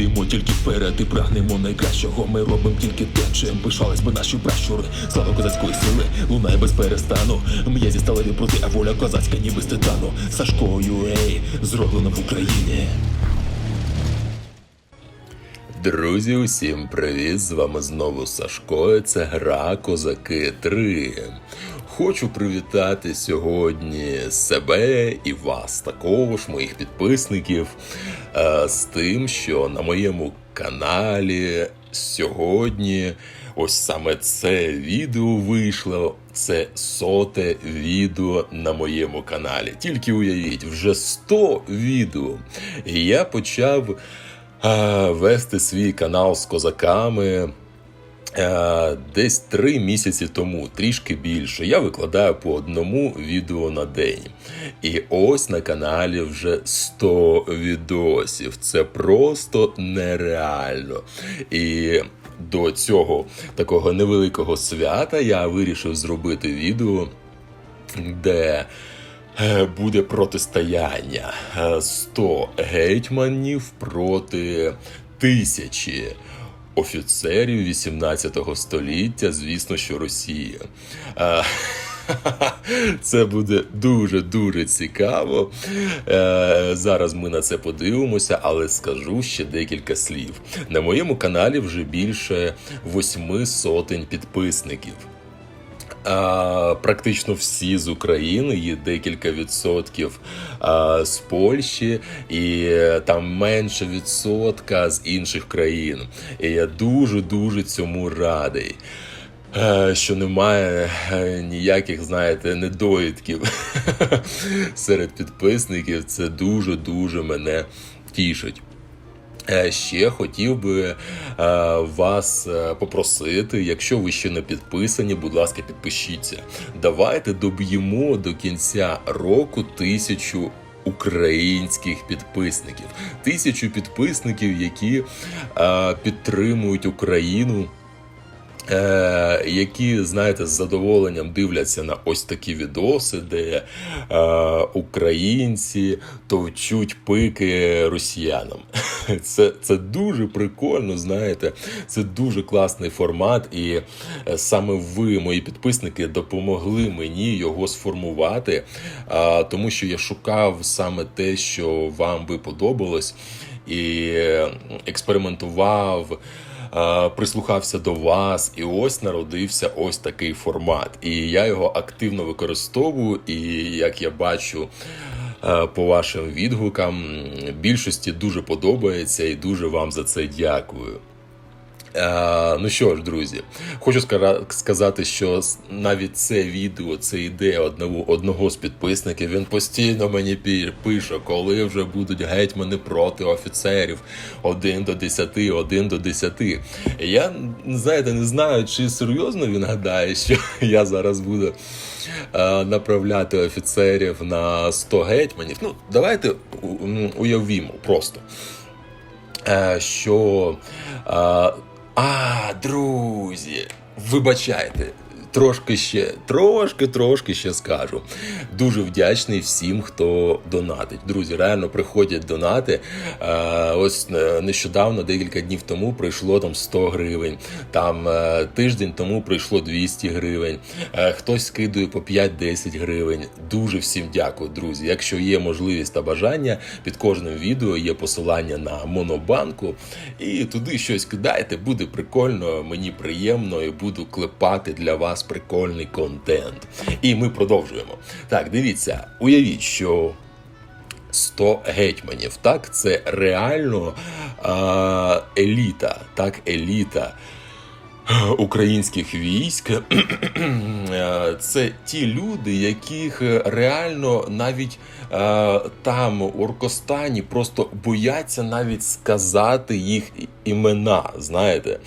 йдемо тільки вперед і прагнемо найкращого. Ми робимо тільки те, чим пишались би наші пращури. Слава козацької сили, лунає без перестану. М'язі сталеві проти, а воля козацька, ніби з титану. Сашкою, ей, зроблено в Україні. Друзі, усім привіт! З вами знову Сашко. Це гра Козаки 3. Хочу привітати сьогодні себе і вас, також моїх підписників, е, з тим, що на моєму каналі сьогодні ось саме це відео вийшло. Це соте відео на моєму каналі. Тільки уявіть, вже 100 відео. І я почав а, вести свій канал з козаками. Е, Десь три місяці тому, трішки більше, я викладаю по одному відео на день. І ось на каналі вже 100 відосів. Це просто нереально. І до цього такого невеликого свята я вирішив зробити відео, де е, буде протистояння Е, 100 гетьманів проти тисячі офіцерів 18 століття, звісно, що Росія. А... Це буде дуже дуже цікаво. Е, Зараз ми на це подивимося, але скажу ще декілька слів. На моєму каналі вже більше восьми сотень підписників. А, практично всі з України, є декілька відсотків а, з Польщі, і там менше відсотка з інших країн. І я дуже дуже цьому радий. е, Що немає е, ніяких, знаєте, недоїдків серед підписників. Це дуже дуже мене тішить. Е, Ще хотів би е, вас е, попросити, якщо ви ще не підписані, будь ласка, підпишіться. Давайте доб'ємо до кінця року тисячу. Українських підписників, тисячу підписників, які е, підтримують Україну, які, знаєте, з задоволенням дивляться на ось такі відоси, де е, українці товчуть пики росіянам. Це, це дуже прикольно, знаєте, це дуже класний формат, і е, саме ви, мої підписники, допомогли мені його сформувати, е, тому що я шукав саме те, що вам би подобалось, і е, експериментував е, прислухався до вас, і ось народився ось такий формат. І я його активно використовую. І як я бачу е, по вашим відгукам, більшості дуже подобається і дуже вам за це дякую. Е, ну що ж, друзі, хочу сказати, що навіть це відео, це ідея одного, одного з підписників. Він постійно мені пише, коли вже будуть гетьмани проти офіцерів. Один до десяти, один до десяти. Я знаєте, не знаю, чи серйозно він гадає, що я зараз буду е, направляти офіцерів на 100 гетьманів. Ну, давайте уявімо просто е, що. А, друзі, вибачайте. Трошки ще, трошки, трошки ще скажу. Дуже вдячний всім, хто донатить. Друзі, реально приходять донати. Е, ось е, нещодавно, декілька днів тому, прийшло там 100 гривень. Там е, тиждень тому прийшло 200 гривень. Хтось скидує по 5-10 гривень. Дуже всім дякую, друзі. Якщо є можливість та бажання, під кожним відео є посилання на монобанку. І туди щось кидайте, буде прикольно, мені приємно і буду клепати для вас прикольний контент. І ми продовжуємо. Так, дивіться, уявіть, що 100 гетьманів. Так, це реально а, еліта. Так, еліта українських військ. Це ті люди, яких реально навіть там у Оркостані просто бояться навіть сказати їх імена. Знаєте.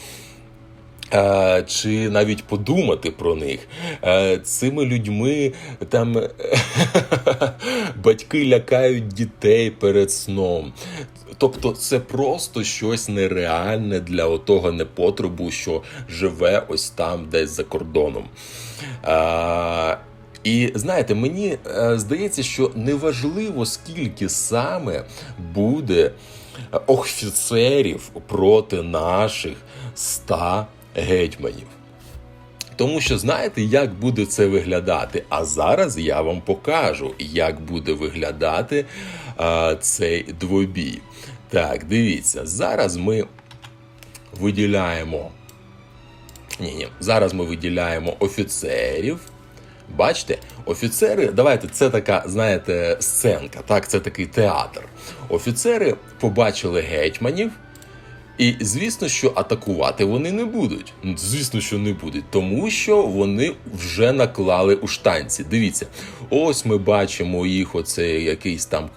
Е, Чи навіть подумати про них Е, цими людьми там батьки лякають дітей перед сном. Тобто, це просто щось нереальне для отого непотребу, що живе ось там, десь за кордоном. Е, І знаєте, мені здається, що неважливо, скільки саме буде офіцерів проти наших ста гетьманів. Тому що знаєте, як буде це виглядати? А зараз я вам покажу, як буде виглядати а, цей двобій. Так, дивіться, зараз ми виділяємо. Ні, ні, зараз ми виділяємо офіцерів. Бачите, офіцери, давайте, це така, знаєте, сценка, так, це такий театр. Офіцери побачили гетьманів, і звісно, що атакувати вони не будуть. Ну, Звісно, що не будуть, тому що вони вже наклали у штанці. Дивіться, ось ми бачимо їх, оцей якийсь там,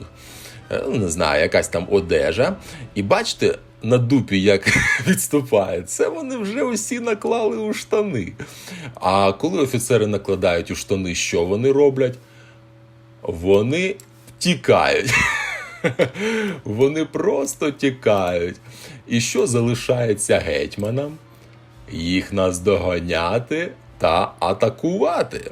е, ну, не знаю, якась там одежа. І бачите, на дупі як відступає, це вони вже усі наклали у штани. А коли офіцери накладають у штани, що вони роблять? Вони тікають. Вони просто тікають. І що залишається гетьманам? Їх наздоганяти та атакувати.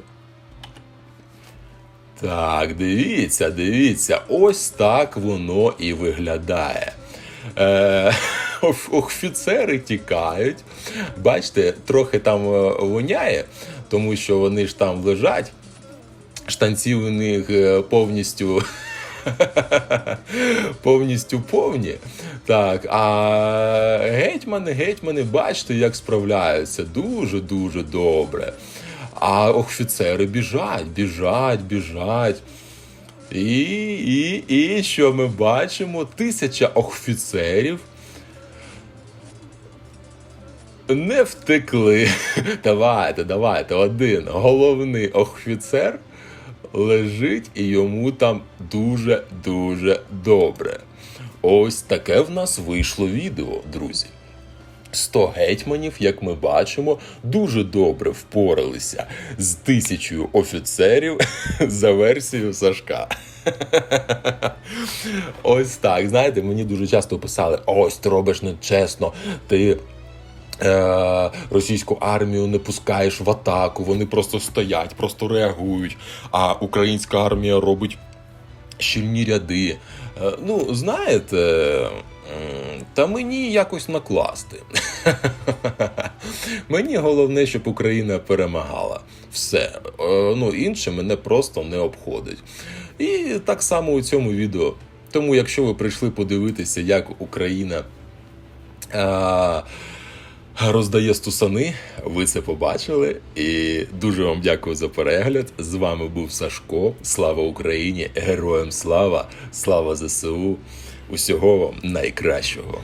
Так, дивіться, дивіться, ось так воно і виглядає. Е, офіцери тікають. Бачите, трохи там е, воняє, тому що вони ж там лежать. Штанці у них е, повністю. повністю повні. Так, а гетьмани, гетьмани, бачите, як справляються. Дуже-дуже добре. А офіцери біжать, біжать, біжать. І, і, і що ми бачимо? Тисяча офіцерів не втекли. Давайте, давайте, один головний офіцер лежить і йому там дуже-дуже добре. Ось таке в нас вийшло відео, друзі. 100 гетьманів, як ми бачимо, дуже добре впоралися з тисячою офіцерів за версією Сашка. Ось так. Знаєте, мені дуже часто писали: ось ти робиш нечесно, ти. Е, російську армію не пускаєш в атаку, вони просто стоять, просто реагують. А українська армія робить щільні ряди. Е, ну, знаєте, та мені якось накласти. мені головне, щоб Україна перемагала. Все. Е, ну, інше мене просто не обходить. І так само у цьому відео. Тому, якщо ви прийшли подивитися, як Україна. Роздає стусани. Ви це побачили. І дуже вам дякую за перегляд. З вами був Сашко. Слава Україні! Героям слава! Слава ЗСУ! Усього вам найкращого!